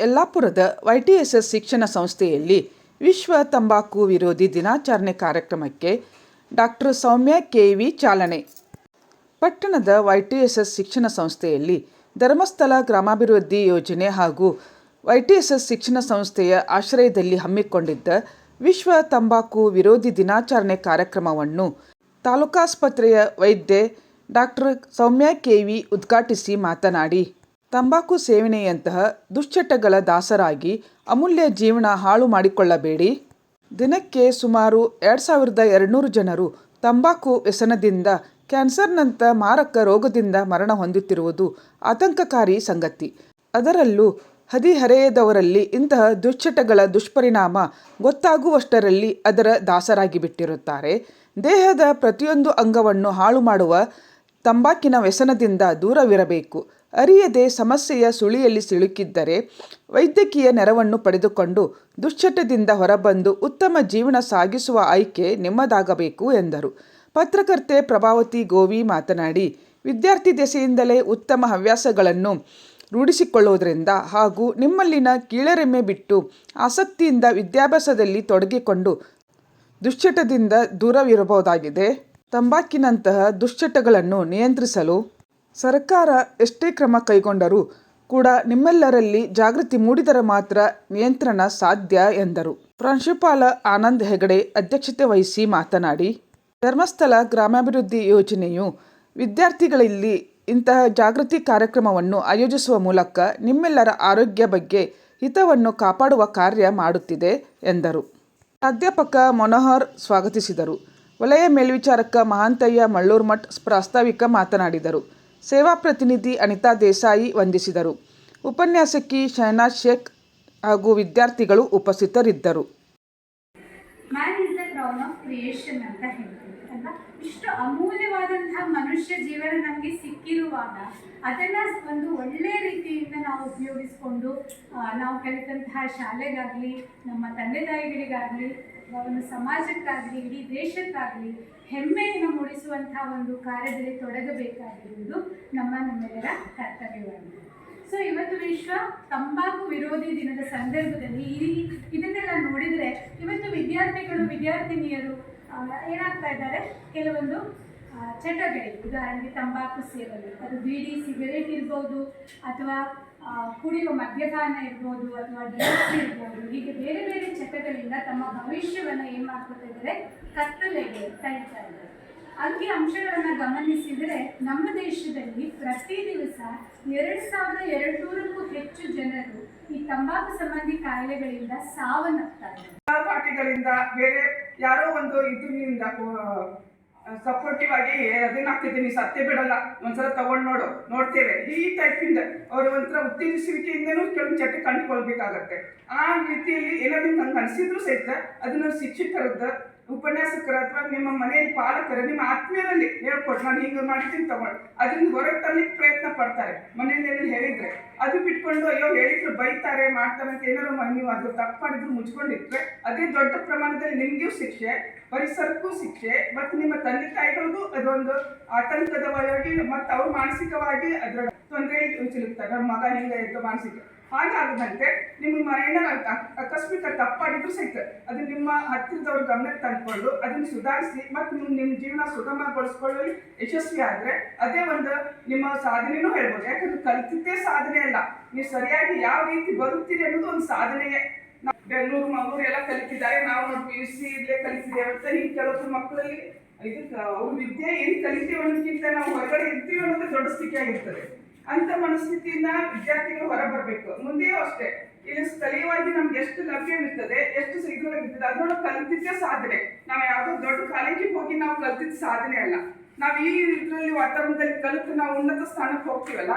ಯಲ್ಲಾಪುರದ ವೈಟಿಎಸ್ಎಸ್ ಶಿಕ್ಷಣ ಸಂಸ್ಥೆಯಲ್ಲಿ ವಿಶ್ವ ತಂಬಾಕು ವಿರೋಧಿ ದಿನಾಚರಣೆ ಕಾರ್ಯಕ್ರಮಕ್ಕೆ ಡಾಕ್ಟರ್ ಸೌಮ್ಯ ಕೆವಿ ಚಾಲನೆ. ಪಟ್ಟಣದ ವೈಟಿಎಸ್ಎಸ್ ಶಿಕ್ಷಣ ಸಂಸ್ಥೆಯಲ್ಲಿ ಧರ್ಮಸ್ಥಳ ಗ್ರಾಮಾಭಿವೃದ್ಧಿ ಯೋಜನೆ ಹಾಗೂ ವೈಟಿಎಸ್ಎಸ್ ಶಿಕ್ಷಣ ಸಂಸ್ಥೆಯ ಆಶ್ರಯದಲ್ಲಿ ಹಮ್ಮಿಕೊಂಡಿದ್ದ ವಿಶ್ವ ತಂಬಾಕು ವಿರೋಧಿ ದಿನಾಚರಣೆ ಕಾರ್ಯಕ್ರಮವನ್ನು ತಾಲೂಕಾಸ್ಪತ್ರೆಯ ವೈದ್ಯೆ ಡಾಕ್ಟರ್ ಸೌಮ್ಯ ಕೆವಿ ಉದ್ಘಾಟಿಸಿ ಮಾತನಾಡಿ. ತಂಬಾಕು ಸೇವನೆಯಂತಹ ದುಶ್ಚಟಗಳ ದಾಸರಾಗಿ ಅಮೂಲ್ಯ ಜೀವನ ಹಾಳು ಮಾಡಿಕೊಳ್ಳಬೇಡಿ. ದಿನಕ್ಕೆ ಸುಮಾರು ಎರಡು ಸಾವಿರದ ಎರಡುನೂರು ಜನರು ತಂಬಾಕು ವ್ಯಸನದಿಂದ, ಕ್ಯಾನ್ಸರ್ನಂಥ ಮಾರಕ ರೋಗದಿಂದ ಮರಣ ಹೊಂದುತ್ತಿರುವುದು ಆತಂಕಕಾರಿ ಸಂಗತಿ. ಅದರಲ್ಲೂ ಹದಿಹರೆಯದವರಲ್ಲಿ ಇಂತಹ ದುಶ್ಚಟಗಳ ದುಷ್ಪರಿಣಾಮ ಗೊತ್ತಾಗುವಷ್ಟರಲ್ಲಿ ಅದರ ದಾಸರಾಗಿ ಬಿಟ್ಟಿರುತ್ತಾರೆ. ದೇಹದ ಪ್ರತಿಯೊಂದು ಅಂಗವನ್ನು ಹಾಳು ಮಾಡುವ ತಂಬಾಕಿನ ವ್ಯಸನದಿಂದ ದೂರವಿರಬೇಕು. ಅರಿಯದೆ ಸಮಸ್ಯೆಯ ಸುಳಿಯಲ್ಲಿ ಸಿಲುಕಿದ್ದರೆ ವೈದ್ಯಕೀಯ ನೆರವನ್ನು ಪಡೆದುಕೊಂಡು ದುಶ್ಚಟದಿಂದ ಹೊರಬಂದು ಉತ್ತಮ ಜೀವನ ಸಾಗಿಸುವ ಆಯ್ಕೆ ನಿಮ್ಮದಾಗಬೇಕು ಎಂದರು. ಪತ್ರಕರ್ತೆ ಪ್ರಭಾವತಿ ಗೋವಿ ಮಾತನಾಡಿ, ವಿದ್ಯಾರ್ಥಿ ದೆಸೆಯಿಂದಲೇ ಉತ್ತಮ ಹವ್ಯಾಸಗಳನ್ನು ರೂಢಿಸಿಕೊಳ್ಳುವುದರಿಂದ ಹಾಗೂ ನಿಮ್ಮಲ್ಲಿನ ಕೀಳರೆಮ್ಮೆ ಬಿಟ್ಟು ಆಸಕ್ತಿಯಿಂದ ವಿದ್ಯಾಭ್ಯಾಸದಲ್ಲಿ ತೊಡಗಿಕೊಂಡು ದುಶ್ಚಟದಿಂದ ದೂರವಿರಬಹುದಾಗಿದೆ. ತಂಬಾಕಿನಂತಹ ದುಶ್ಚಟಗಳನ್ನು ನಿಯಂತ್ರಿಸಲು ಸರ್ಕಾರ ಎಷ್ಟೇ ಕ್ರಮ ಕೈಗೊಂಡರೂ ಕೂಡ ನಿಮ್ಮೆಲ್ಲರಲ್ಲಿ ಜಾಗೃತಿ ಮೂಡಿದರೆ ಮಾತ್ರ ನಿಯಂತ್ರಣ ಸಾಧ್ಯ ಎಂದರು. ಪ್ರಾಂಶುಪಾಲ ಆನಂದ್ ಹೆಗಡೆ ಅಧ್ಯಕ್ಷತೆ ವಹಿಸಿ ಮಾತನಾಡಿ, ಧರ್ಮಸ್ಥಳ ಗ್ರಾಮಾಭಿವೃದ್ಧಿ ಯೋಜನೆಯು ವಿದ್ಯಾರ್ಥಿಗಳಲ್ಲಿ ಇಂತಹ ಜಾಗೃತಿ ಕಾರ್ಯಕ್ರಮವನ್ನು ಆಯೋಜಿಸುವ ಮೂಲಕ ನಿಮ್ಮೆಲ್ಲರ ಆರೋಗ್ಯ ಬಗ್ಗೆ ಹಿತವನ್ನು ಕಾಪಾಡುವ ಕಾರ್ಯ ಮಾಡುತ್ತಿದೆ ಎಂದರು. ಪ್ರಾಧ್ಯಾಪಕ ಮನೋಹರ್ ಸ್ವಾಗತಿಸಿದರು. ವಲಯ ಮೇಲ್ವಿಚಾರಕ ಮಹಾಂತಯ್ಯ ಮಳ್ಳೂರ್ಮಠ್ ಪ್ರಾಸ್ತಾವಿಕ ಮಾತನಾಡಿದರು. ಸೇವಾ ಪ್ರತಿನಿಧಿ ಅನಿತಾ ದೇಸಾಯಿ ವಂದಿಸಿದರು. ಉಪನ್ಯಾಸಕಿ ಶಹನಾಜ್ ಶೇಖ್ ಹಾಗೂ ವಿದ್ಯಾರ್ಥಿಗಳು ಉಪಸ್ಥಿತರಿದ್ದರು. ಇಷ್ಟು ಅಮೂಲ್ಯವಾದಂತಹ ಮನುಷ್ಯ ಜೀವನ ನಮಗೆ ಸಿಕ್ಕಿರುವಾಗ ಅದನ್ನ ಒಂದು ಒಳ್ಳೆಯ ರೀತಿಯಿಂದ ನಾವು ಉಪಯೋಗಿಸ್ಕೊಂಡು ನಾವು ಕಲಿತಂತಹ ಶಾಲೆಗಾಗಲಿ, ನಮ್ಮ ತಂದೆ ತಾಯಿಗಳಿಗಾಗಲಿ ಒಂದು ಸಮಾಜಕ್ಕಾಗಲಿ, ಇಡೀ ದೇಶಕ್ಕಾಗಲಿ ಹೆಮ್ಮೆಯನ್ನು ಮೂಡಿಸುವಂತಹ ಒಂದು ಕಾರ್ಯದಲ್ಲಿ ತೊಡಗಬೇಕಾಗಿರುವುದು ನಮ್ಮ ನಮ್ಮೆಲ್ಲರ ಕರ್ತವ್ಯವಾಗಿದೆ. ಸೊ ಇವತ್ತು ವಿಶ್ವ ತಂಬಾಕು ವಿರೋಧಿ ದಿನದ ಸಂದರ್ಭದಲ್ಲಿ ಈ ಇದನ್ನೆಲ್ಲ ನೋಡಿದರೆ ಇವತ್ತು ವಿದ್ಯಾರ್ಥಿಗಳು, ವಿದ್ಯಾರ್ಥಿನಿಯರು ಏನಾಗ್ತಾ ಇದ್ದಾರೆ? ಕೆಲವೊಂದು ಚಟಗಳಿವೆ ಉದಾಹರಣೆಗೆ ತಂಬಾಕು ಸೇವನೆ. ಅದು ಬೀಡಿ ಸಿಗರೇಟ್ ಇರ್ಬೋದು, ಅಥವಾ ಕುಡಿಯುವ ಮದ್ಯಪಾನ ಇರ್ಬೋದು ಅಥವಾ ಡ್ರಗ್ಸ್ ಇರ್ಬೋದು, ಹೀಗೆ ಬೇರೆ ಬೇರೆ ಚಟಗಳಿಂದ ತಮ್ಮ ಭವಿಷ್ಯವನ್ನು ಏನು ಮಾಡ್ಕೊತಾ ಇದ್ದಾರೆ? ಕತ್ತಲೆಗೆ ತಳ್ತಾ ಇದ್ದಾರೆ. ಅಂಕಿ ಅಂಶಗಳನ್ನು ಗಮನಿಸಿದರೆ ನಮ್ಮ ದೇಶದಲ್ಲಿ ಪ್ರತಿ ದಿವಸ ಎರಡು ಸಾವಿರದ ಎರಡು ನೂರಕ್ಕೂ ಹೆಚ್ಚು ಜನರು ಈ ತಂಬಾಕು ಸಂಬಂಧಿ ಕಾಯಿಲೆಗಳಿಂದ ಸಾವನ್ನಪ್ತಾರೆ ಪಾರ್ಟಿಗಳಿಂದ ಬೇರೆ ಯಾರೋ ಒಂದು ಇದರಿಂದ ಸಪೋರ್ಟಿವ್ ಆಗಿ ಅದನ್ನ ಹಾಕ್ತಿದ್ದೀನಿ ಸತ್ಯ ಬಿಡಲ್ಲ. ಒಂದ್ಸಲ ತಗೊಂಡ್ ನೋಡು. ನೋಡ್ತೇವೆ. ಈ ಟೈಪಿಂದ ಅವ್ರ ಒಂಥರ ಉತ್ತೇಜಿಸುವಿಕೆಯಿಂದನೂ ಕೆಲವೊಂದು ಚಟ ಕಂಡುಕೊಳ್ಬೇಕಾಗತ್ತೆ. ಆ ರೀತಿಯಲ್ಲಿ ಏನಾದ್ರು ನಂಗೆ ಅನಿಸಿದ್ರು ಸಹಿತ ಅದನ್ನ ಶಿಕ್ಷಕರದ್ದು ಉಪನ್ಯಾಸಕರ ಅಥವಾ ನಿಮ್ಮ ಮನೆಯಲ್ಲಿ ಪಾಲಕರು, ನಿಮ್ಮ ಆತ್ಮೀಯರಲ್ಲಿ ಹೇಳ್ಕೊಟ್ಟು ನಾನು ಹಿಂಗೆ ಮಾಡ್ತೀನಿ ತಗೊಂಡು ಅದರಿಂದ ಹೊರಗೆ ತರಲಿಕ್ಕೆ ಪ್ರಯತ್ನ ಪಡ್ತಾರೆ. ಮನೆಯಲ್ಲಿ ಹೇಳಿದ್ರೆ, ಅದು ಬಿಟ್ಕೊಂಡು, ಅಯ್ಯೋ, ಹೇಳಿದ್ರು ಬೈತಾರೆ, ಮಾಡ್ತಾರೆ ಅಂತ ಏನಾದ್ರು ಮ- ನೀವು ಅದು ತಪ್ಪು ಮಾಡಿದ್ರು ಮುಚ್ಕೊಂಡಿಟ್ರೆ, ಅದೇ ದೊಡ್ಡ ಪ್ರಮಾಣದಲ್ಲಿ ನಿಮಗೂ ಶಿಕ್ಷೆ, ಪರಿಸರಕ್ಕೂ ಶಿಕ್ಷೆ, ಮತ್ತು ನಿಮ್ಮ ತಂದೆ ತಾಯಿಗಳಿಗೂ ಅದೊಂದು ಆತಂಕದ ಆತಂಕದವಾಗಿ ಮತ್ತು ಅವ್ರು ಮಾನಸಿಕವಾಗಿ ಅದರ ತೊಂದರೆ ಸಿಲುಕ್ತಾರೆ. ನಮ್ಮ ಮಗ ಹಿಂಗೆ ಇತ್ತು ಮಾನಸಿಕ ಹಾಗಾಗದಂತೆ ನಿಮ್ಮ ಏನಾರ ಅಕಸ್ಮಿಕ ತಪ್ಪಾಗಿದ್ರು ಸಹಿತ ಅದು ನಿಮ್ಮ ಹತ್ತಿರದವ್ರ ಗಮನಕ್ಕೆ ತಂದ್ಕೊಂಡು ಅದನ್ನ ಸುಧಾರಿಸಿ ಮತ್ತು ನಿಮ್ಮ ನಿಮ್ಮ ಜೀವನ ಸುಗಮಗೊಳಿಸ್ಕೊಳ್ಳಲು. ಯಶಸ್ವಿ ಆದರೆ ಅದೇ ಒಂದು ನಿಮ್ಮ ಸಾಧನೆನೂ ಹೇಳ್ಬೋದು. ಯಾಕಂದ್ರೆ ಕಲಿತಿದ್ದೇ ಸಾಧನೆ ಅಲ್ಲ. ನೀವು ಸರಿಯಾಗಿ ಯಾವ ರೀತಿ ಬರುತ್ತೀರಿ ಅನ್ನೋದು ಒಂದು ಸಾಧನೆಯೇ. ಬೆಂಗಳೂರು, ಮಂಗಳೂರು ಎಲ್ಲ ಕಲಿತಿದ್ದಾರೆ. ನಾವು ಒಂದು ಪಿ ಯು ಸಿ ಇಲ್ಲೇ ಕಲಿತಿದ್ದೇವೆ ಅಂತ ಈಗ ಕೆಲವೊಬ್ಬರು ಮಕ್ಕಳಲ್ಲಿ ಇದಕ್ಕೆ, ಅವ್ರ ವಿದ್ಯೆ ಏನು ಕಲಿತೀವಿ ಅನ್ನೋದಕ್ಕಿಂತ ನಾವು ಹೊರಗಡೆ ಇರ್ತೀವಿ ಅನ್ನೋದು ದೊಡ್ಡ ಸ್ಥಿತಿಯಾಗಿರ್ತದೆ. ಅಂತ ಮನಸ್ಥಿತಿಯಿಂದ ವಿದ್ಯಾರ್ಥಿಗಳು ಹೊರ ಬರಬೇಕು ಮುಂದೆಯೂ ಅಷ್ಟೇ. ಇಲ್ಲಿ ಸ್ಥಳೀಯವಾಗಿ ನಮ್ಗೆ ಎಷ್ಟು ಲಭ್ಯವಿರ್ತದೆ, ಎಷ್ಟು ಇರ್ತದೆ ಅದರೊಳಗೆ ಕಲ್ತಿದ್ದೇ ಸಾಧನೆ. ನಾವು ಯಾವುದೋ ದೊಡ್ಡ ಕಾಲೇಜಿಗೆ ಹೋಗಿ ನಾವು ಕಲ್ತಿದ್ದ ಸಾಧನೆ ಅಲ್ಲ. ನಾವು ಈ ಇದರಲ್ಲಿ ವಾತಾವರಣದಲ್ಲಿ ಕಲಿತು ನಾವು ಉನ್ನತ ಸ್ಥಾನಕ್ಕೆ ಹೋಗ್ತೀವಲ್ಲ,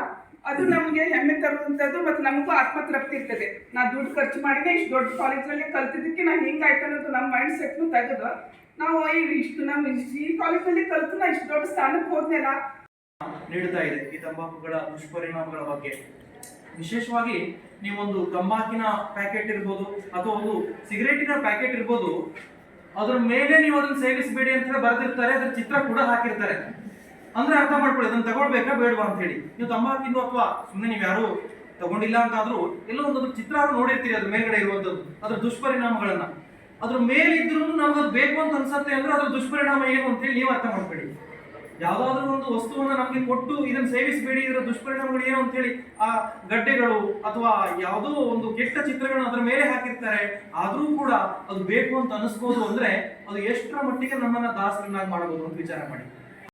ಅದು ನಮಗೆ ಹೆಮ್ಮೆ ತರುವಂಥದ್ದು ಮತ್ತು ನಮಗೂ ಆತ್ಮತೃಪ್ತಿ ಇರ್ತದೆ. ನಾ ದುಡ್ಡು ಖರ್ಚು ಮಾಡಿದೆ ಇಷ್ಟು ದೊಡ್ಡ ಕಾಲೇಜಲ್ಲಿ ಕಲ್ತಿದ್ದಕ್ಕೆ ನಾನು ಹಿಂಗಾಯ್ತು ಅನ್ನೋದು ನಮ್ಮ ಮೈಂಡ್ ಸೆಟ್ನು ತೆಗೆದು, ನಾವು ಇಷ್ಟು ನಮ್ಮ ಈ ಕಾಲೇಜಲ್ಲಿ ಕಲಿತು ನಾ ಇಷ್ಟು ದೊಡ್ಡ ಸ್ಥಾನಕ್ಕೆ ಹೋದ್ನಲ್ಲ ನೀಡುತ್ತಾ ಇದೆ. ಈ ತಂಬಾಕುಗಳ ದುಷ್ಪರಿಣಾಮಗಳ ಬಗ್ಗೆ. ವಿಶೇಷವಾಗಿ ನೀವೊಂದು ತಂಬಾಕಿನ ಪ್ಯಾಕೆಟ್ ಇರ್ಬೋದು ಅಥವಾ ಒಂದು ಸಿಗರೇಟಿನ ಪ್ಯಾಕೆಟ್ ಇರ್ಬೋದು, ಅದ್ರ ಮೇಲೆ ನೀವು ಅದನ್ನ ಸೇವಿಸಬೇಡಿ ಅಂತ ಹೇಳಿ ಬರೆದಿರ್ತಾರೆ. ಅದ್ರ ಚಿತ್ರ ಕೂಡ ಹಾಕಿರ್ತಾರೆ. ಅಂದ್ರೆ ಅರ್ಥ ಮಾಡ್ಕೊಳ್ಳಿ, ಅದನ್ನ ತಗೊಳ್ಬೇಕಾ ಬೇಡವಾ ಅಂತ ಹೇಳಿ. ನೀವು ತಂಬಾಕಿಂದು ಅಥವಾ ಸುಮ್ಮನೆ ನೀವು ಯಾರು ತಗೊಂಡಿಲ್ಲ ಅಂತಾದ್ರೂ ಎಲ್ಲೋ ಒಂದು ಚಿತ್ರ ನೋಡಿರ್ತೀರಿ, ಅದ್ರ ಮೇಲ್ಗಡೆ ಇರುವಂತದ್ದು ಅದ್ರ ದುಷ್ಪರಿಣಾಮಗಳನ್ನ. ಅದ್ರ ಮೇಲಿದ್ರು ನಮ್ಗೆ ಅದು ಬೇಕು ಅಂತ ಅನ್ಸತ್ತೆ ಅಂದ್ರೆ ಅದ್ರ ದುಷ್ಪರಿಣಾಮ ಏನು ಅಂತ ಹೇಳಿ ನೀವು ಅರ್ಥ ಮಾಡ್ಕೊಳ್ಳಿ. ಯಾವ್ದಾದ್ರು ಒಂದು ವಸ್ತುವನ್ನ ನಮ್ಗೆ ಕೊಟ್ಟು ಇದನ್ನ ಸೇವಿಸಬೇಡಿ, ಇದರ ದುಷ್ಪರಿಣಾಮಗಳು ಏನು ಅಂತ ಹೇಳಿ ಆ ಗಡ್ಡೆಗಳು ಅಥವಾ ಯಾವುದೋ ಒಂದು ಕೆಟ್ಟ ಚಿತ್ರಗಳನ್ನ ಅದರ ಮೇಲೆ ಹಾಕಿರ್ತಾರೆ, ಆದ್ರೂ ಕೂಡ ಅದು ಬೇಕು ಅಂತ ಅನಿಸ್ಬೋದು ಅಂದ್ರೆ ಅದು ಎಷ್ಟರ ಮಟ್ಟಿಗೆ ನಮ್ಮನ್ನ ದಾಸರನ್ನಾಗಿ ಮಾಡಬಹುದು ಅಂತ ವಿಚಾರ ಮಾಡಿ.